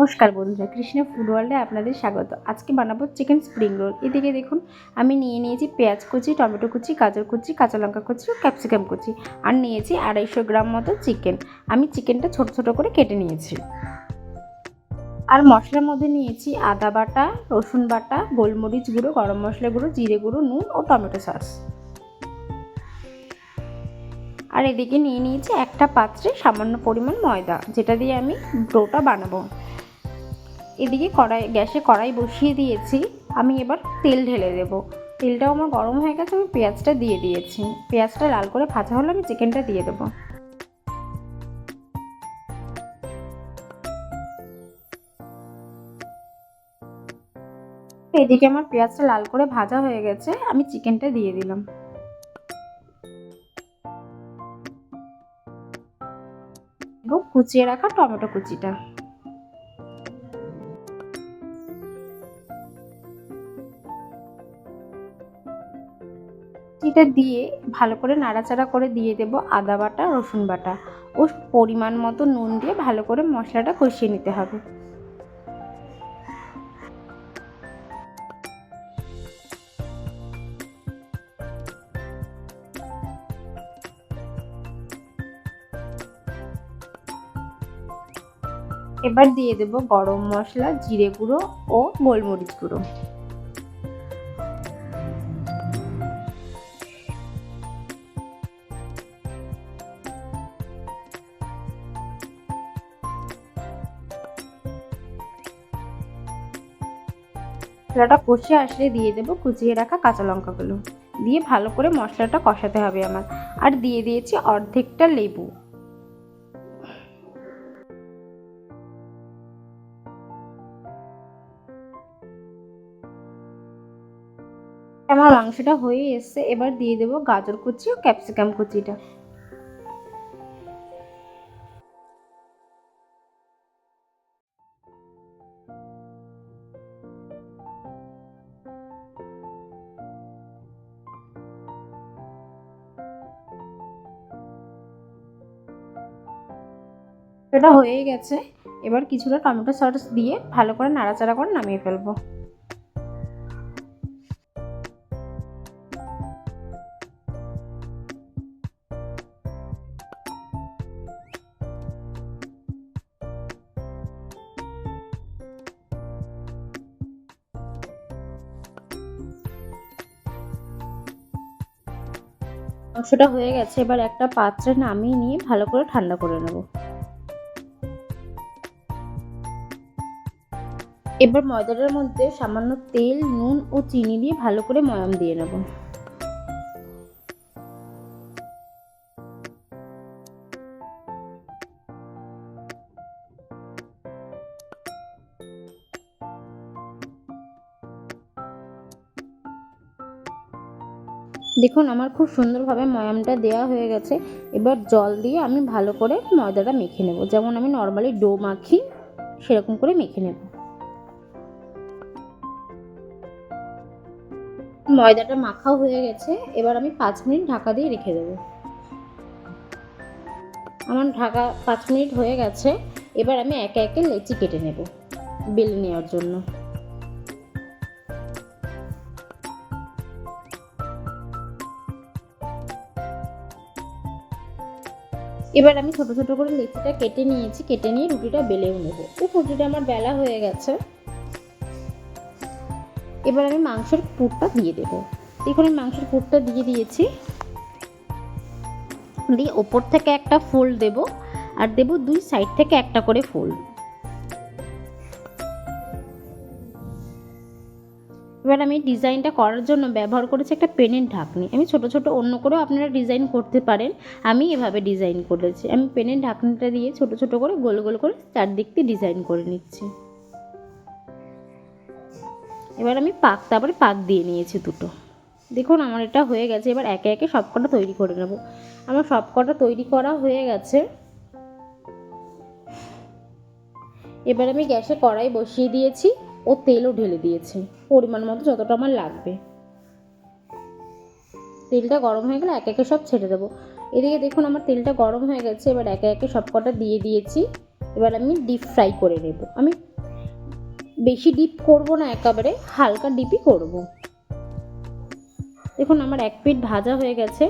নমস্কার বন্ধুরা, কৃষ্ণা ফুড ওয়ার্ল্ডে আপনাদের স্বাগত। আজকে বানাবো চিকেন স্প্রিং রোল। এদিকে দেখুন, আমি নিয়ে নিয়েছি পেঁয়াজ কুচি, টমেটো কুচি, গাজর কুচি, কাঁচা লঙ্কা কুচি ও ক্যাপসিকাম কুচি আর নিয়েছি আড়াইশো গ্রাম মতো চিকেন। আমি চিকেনটা ছোট ছোট করে কেটে নিয়েছি। আর মশলার মধ্যে নিয়েছি আদা বাটা, রসুন বাটা, গোলমরিচ গুঁড়ো, গরম মশলা গুঁড়ো, জিরে গুঁড়ো, নুন ও টমেটো সস। আর এদিকে নিয়ে নিয়েছি একটা পাত্রে সামান্য পরিমাণ ময়দা, যেটা দিয়ে আমি ডোটা বানাবো। এদিকে কড়াই, গ্যাসে কড়াই বসিয়ে দিয়েছি। আমি এবার তেল ঢেলে দেবো। তেলটাও আমার গরম হয়ে গেছে, আমি পেঁয়াজটা দিয়ে দিয়েছি। পেঁয়াজটা লাল করে ভাজা হলে আমি চিকেনটা দিয়ে দেবো। এদিকে আমার পেঁয়াজটা লাল করে ভাজা হয়ে গেছে, আমি চিকেনটা দিয়ে দিলাম। কুচিয়ে রাখা টমেটো কুচিটা। এটা দিয়ে ভালো করে নাড়াচাড়া করে দিয়ে দেব আদা বাটা, রসুন বাটা। ও পরিমাণ মতো নুন দিয়ে ভালো করে মশলাটা কষিয়ে নিতে হবে। এবার দিয়ে দেব গরম মশলা, জিরে গুঁড়ো ও গোলমরিচ গুঁড়ো। মশলাটা কষে আসলে দিয়ে দেবো কুচিয়ে রাখা কাঁচা লঙ্কাগুলো। দিয়ে ভালো করে মশলাটা কষাতে হবে আমার। আর দিয়ে দিয়েছি অর্ধেকটা লেবু। আমার মাংসটা হয়ে এসছে, এবার দিয়ে দেবো গাজর কুচি ও ক্যাপসিকাম কুচিটা। এটা হয়ে গেছে। এবার কিছুটা টমেটো সস দিয়ে ভালো করে নাড়াচাড়া করে নামিয়ে ফেলব। মাংসটা হয়ে গেছে। এবার একটা পাত্রে নামিয়ে নিয়ে ভালো করে ঠান্ডা করে নেব। এবার ময়দাটার মধ্যে সামান্য তেল, নুন ও চিনি দিয়ে ভালো করে ময়াম দিয়ে নেব। দেখুন, আমার খুব সুন্দরভাবে ময়ামটা দেওয়া হয়ে গেছে। এবার জল দিয়ে আমি ভালো করে ময়দাটা মেখে নেব। যেমন আমি নর্মালি ডো মাখি, সেরকম করে মেখে নেব। ময়দাটা মাখাও হয়ে গেছে। এবার আমি পাঁচ মিনিট ঢাকা দিয়ে রেখে দেবো। আমার ঢাকা পাঁচ মিনিট হয়ে গেছে। এবার আমি একে একে লেচি কেটে নেব বেলে নেওয়ার জন্য। এবার আমি ছোট ছোট করে লেচিটা কেটে নিয়েছি। কেটে নিয়ে রুটিটা বেলেও নেব। রুটিটা আমার বেলা হয়ে গেছে। এবার আমি মাংসের পুরটা দিয়ে দেবো। দেখুন, আমি মাংসের পুরটা দিয়ে দিয়েছি। দিয়ে ওপর থেকে একটা ফোল্ড দেব আর দেব দুই সাইড থেকে একটা করে ফোল্ড এবার আমি ডিজাইনটা করার জন্য ব্যবহার করেছি একটা পেনের ঢাকনি। আমি ছোট ছোট অন্য করেও আপনারা ডিজাইন করতে পারেন। আমি এভাবে ডিজাইন করেছি। আমি পেনের ঢাকনিটা দিয়ে ছোট ছোট করে গোল গোল করে চারদিক দিয়ে ডিজাইন করে নিচ্ছি। এবার আমি পাক, তারপরে পাক দিয়ে নিয়েছি দুটো। দেখুন আমার এটা হয়ে গেছে, এবার একে একে সবকটা তৈরি করে নেব। আমার সবকটা তৈরি করা হয়ে গেছে। এবার আমি গ্যাসে কড়াই বসিয়ে দিয়েছি ও তেলও ঢেলে দিয়েছি, পরিমাণ মতো যতটা আমার লাগবে। তেলটা গরম হয়ে গেলে একে একে সব ছেড়ে দেবো। এদিকে দেখুন আমার তেলটা গরম হয়ে গেছে, এবার একে একে সব কটা দিয়ে দিয়েছি। এবার আমি ডিপ ফ্রাই করে নেব। আমি বেশি ডিপ করব না, একেবারে হালকা ডিপই করব। দেখুন, আমার এক পিঠ ভাজা হয়ে গেছে,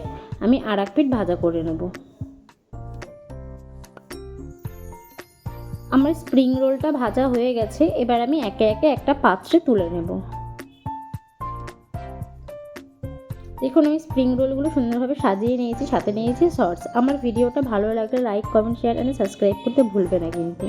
আমি আর এক পিঠ ভাজা করে নেব। আমার স্প্রিং রোলটা ভাজা হয়ে গেছে, এবার আমি একে একে একটা পাত্রে তুলে নেব। দেখুন, আমি স্প্রিং রোলগুলো সুন্দরভাবে সাজিয়ে নিয়েছি, সাথে নিয়েছি সস আমার ভিডিওটা ভালো লাগলে like comment share and subscribe করতে ভুলবে না কিন্তু।